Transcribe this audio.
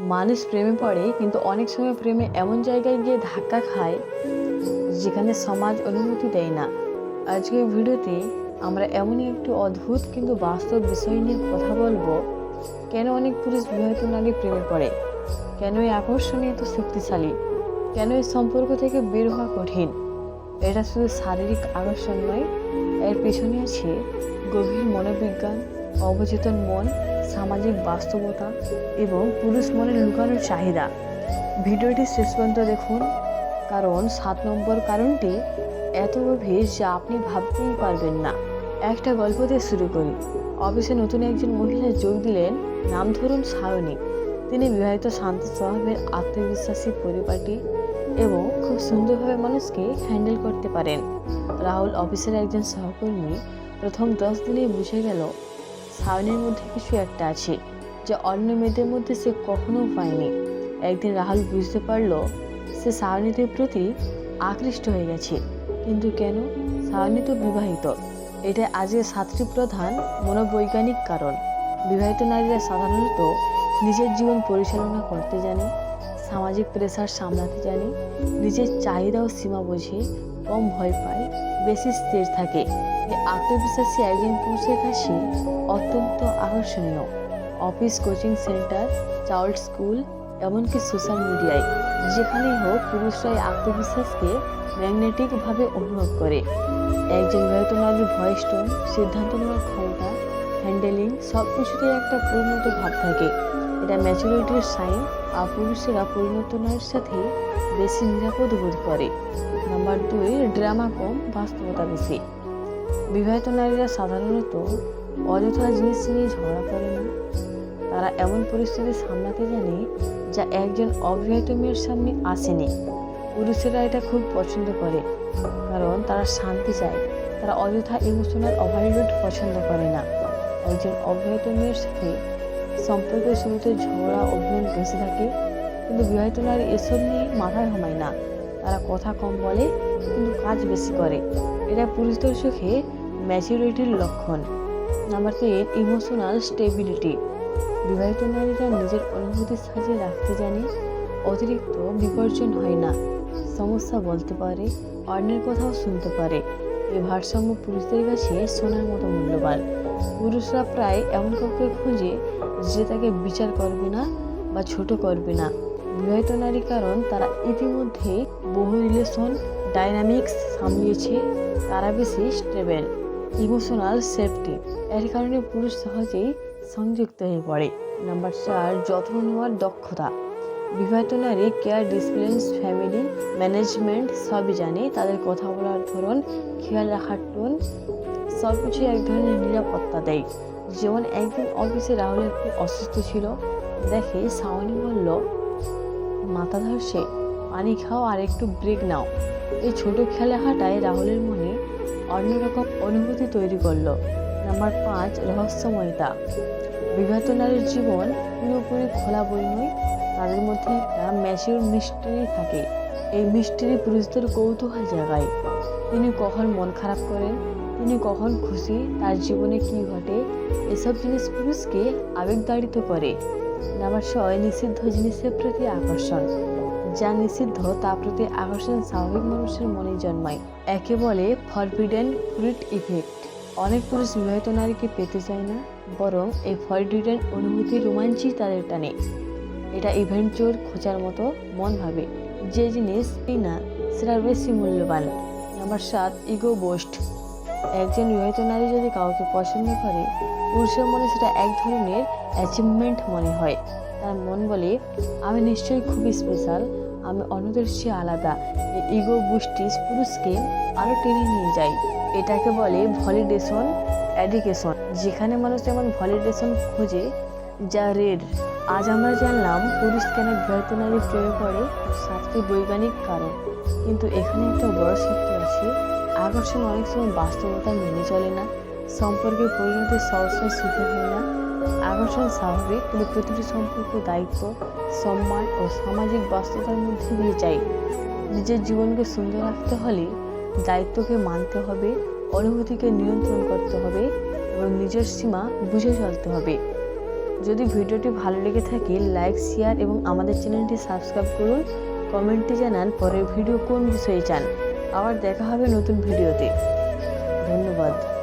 মানুষ প্রেমে পড়ে, কিন্তু অনেক সময় প্রেমে এমন জায়গায় গিয়ে ধাক্কা খায় যেখানে সমাজ অনুমতি দেয় না। আজকের ভিডিওতে আমরা এমনই একটি অদ্ভুত কিন্তু বাস্তব বিষয় নিয়ে কথা বলব, কেন অনেক পুরুষ বিবাহিত নারী প্রেমে পড়ে? কেন এই আকর্ষণ এত শক্তিশালী? কেন এই সম্পর্ক থেকে বের হওয়া কঠিন? এটা শুধু শারীরিক আকর্ষণ নয়, এর পেছনে আছে গভীর মনোবিজ্ঞান অবচেতন মন, সামাজিক বাস্তবতা এবং পুরুষ মনের লুকানোর চাহিদা। ভিডিওটি শেষ পর্যন্ত দেখুন, কারণ সাত নম্বর কারণটি এত গভীর যা আপনি ভাবতেই পারবেন না। একটা গল্প দিয়ে শুরু করি। অফিসে নতুন একজন মহিলা যোগ দিলেন, নাম ধরুন সায়নী। তিনি বিবাহিত শান্ত স্বভাবের আত্মবিশ্বাসী পরিপাটি এবং খুব সুন্দরভাবে মানুষকে হ্যান্ডেল করতে পারেন। রাহুল অফিসের একজন সহকর্মী প্রথম দশ দিনেই বুঝে গেল সায়নের মধ্যে কিছু একটা আছে যা অন্য মেয়েদের মধ্যে সে কখনো পায়নি। একদিন রাহুল বুঝতে পারল, সে সায়নীদের প্রতি আকৃষ্ট হয়ে গেছে। কিন্তু কেন? সায়নী তো বিবাহিত। এটা আজকে সাতটি প্রধান মনোবৈজ্ঞানিক কারণ। বিবাহিত নারীরা সাধারণত নিজের জীবন পরিচালনা করতে জানে, সামাজিক প্রেসার সামলাতে জানে, নিজের চাহিদা ও সীমা বোঝে কম ভয় পায়, বেশি স্থির থাকে। এই আত্মবিশ্বাসী একজন পুরুষের কাছে অত্যন্ত আকর্ষণীয়। Office, coaching center child school, এমনকি সোশ্যাল মিডিয়ায়, যেখানেই হোক পুরুষরা এই আত্মবিশ্বাসকে ম্যাগনেটিকভাবে অনুভব করে। একজন নারীর ভয়েস টোন সিদ্ধান্ত নেওয়ার ক্ষমতা, হ্যান্ডেলিং সব কিছুতেই একটা পরিণত ভাব থাকে। এটা ম্যাচুরিটির সাইন, আর পুরুষেরা পরিণত নারীর সাথে বেশি নিরাপদ বোধ করে। নাম্বার দুই, ড্রামা কম, বাস্তবতা বেশি। বিবাহিত নারীরা সাধারণত অযথা জিনিস নিয়ে ঝগড়া করে না। তারা এমন পরিস্থিতি সামলাতে জানে যা একজন অবিবাহিত মেয়ের সামনে আসেনি। পুরুষেরা এটা খুব পছন্দ করে, কারণ তারা শান্তি চায়। তারা অযথা ইমোশনাল ওভারলোড পছন্দ করে না। একজন অবিবাহিত মেয়ের সাথে সম্পর্কের শুরুতে ঝগড়া, অভিমান বেশি থাকে, কিন্তু বিবাহিত নারী এসব নিয়ে মাথায় ঘামায় না। তারা কথা কম বলে, কিন্তু কাজ বেশি করে। এটা পুরুষদের চোখে ম্যাচুরিটির লক্ষণ। নাম্বার তিন ইমোশনাল স্টেবিলিটি বিবাহিত নারীরা নিজের অনুভূতি সাজিয়ে রাখতে জানে, অতিরিক্ত বিপর্জন হয় না। সমস্যা বলতে পারে, অন্যের কথাও শুনতে পারে। এই ভারসাম্য পুরুষদের কাছে সোনার মতো মূল্যবান। পুরুষরা প্রায় এমন কাউকে খুঁজে যে তাকে বিচার করবে না বা ছোট করবে না। বিবাহিত নারী কারণ তারা ইতিমধ্যে বহু রিলেশন ডাইনামিক্স সামলিয়েছে। তারা বেশি স্টেবল ইমোশনাল সেফটি এর কারণে পুরুষ সহজেই সংযুক্ত হয়ে পড়ে। নাম্বার চার, যত্ন নেওয়ার দক্ষতা। বিবাহিত নারী কেয়ার ডিসপ্লেন্স ফ্যামিলি ম্যানেজমেন্ট সবই জানে। তাদের কথা বলার ধরন, খেয়াল রাখার টোন সব কিছু এক ধরনের নিরাপত্তা দেয়। যেমন একদিন অফিসে রাহুলের খুব অসুস্থ ছিল, দেখে সাওয়ানি বলল মাথা ধরছে পানি খাও আর একটু ব্রেক নাও। এই ছোট খেলা হাঁটায় রাহুলের মনে অন্যরকম অনুভূতি তৈরি করল। নাম্বার পাঁচ, রহস্যময়তা। বিবাহিত নারীর জীবন পুরোপুরি খোলা বই নয় তাদের মধ্যে একটা ম্যাচিউর মিস্ট্রি থাকে। এই মিস্ট্রি পুরুষদের কৌতূহল জাগায়। তিনি কখন মন খারাপ করেন? তিনি কখন খুশি? তার জীবনে কি ঘটে? এসব জিনিস পুরুষকে আবেগতাড়িত করে। নাম্বার ছয় নিষিদ্ধ জিনিসের প্রতি আকর্ষণ। যা নিষিদ্ধ, তার প্রতি আকর্ষণ স্বাভাবিক মানুষের মনে জন্মায়। একে বলে ফরবিডেন ফ্রুট ইফেক্ট অনেক পুরুষ বিবাহিত নারীকে পেতে চায় না, বরং এই ফরবিডেন অনুভূতি রোমাঞ্চই তাদের টানে। এটা ইভেন্টচোর খোঁজার মতো মন ভাবে। যে জিনিস না সেটা বেশি মূল্যবান। নাম্বার সাত ইগো বোস্ট একজন বিবাহিত নারী যদি কাউকে পছন্দ করে পুরুষের মনে সেটা এক ধরনের অ্যাচিভমেন্ট মনে হয়। তার মন বলে, আমি নিশ্চয়ই খুবই স্পেশাল আমি অন্যদের চেয়ে আলাদা। এই ইগো বুস্টিস পুরুষকে আরও টেনে নিয়ে যায়। এটাকে বলে ভলিডেশন অ্যাডিকেশন যেখানে মানুষ যেমন ভলিডেশন খোঁজে, যা রেড আজ আমরা জানলাম পুরুষ কেন বিবাহিত নারী প্রেমে পড়ে সাতটি বৈজ্ঞানিক কারণ। কিন্তু এখানে একটা বড় সত্য আছে, আকর্ষণ অনেক সময় বাস্তবতা মেনে চলে না। সম্পর্কের পরিণতি সবসময় সুখে হয় না আকর্ষণ স্বাভাবিক, কিন্তু প্রতিটি সম্পর্ক দায়িত্ব, সম্মান ও সামাজিক বাস্তবতার মধ্যে দিয়ে যায়। নিজের জীবনকে সুন্দর রাখতে হলে দায়িত্বকে মানতে হবে, অনুভূতিকে নিয়ন্ত্রণ করতে হবে এবং নিজের সীমা বুঝে চলতে হবে। যদি ভিডিওটি ভালো লেগে থাকে, লাইক, শেয়ার এবং আমাদের চ্যানেলটি সাবস্ক্রাইব করুন, কমেন্টে জানান পরের ভিডিও কোন বিষয়ে চান। আবার দেখা হবে নতুন ভিডিওতে। ধন্যবাদ।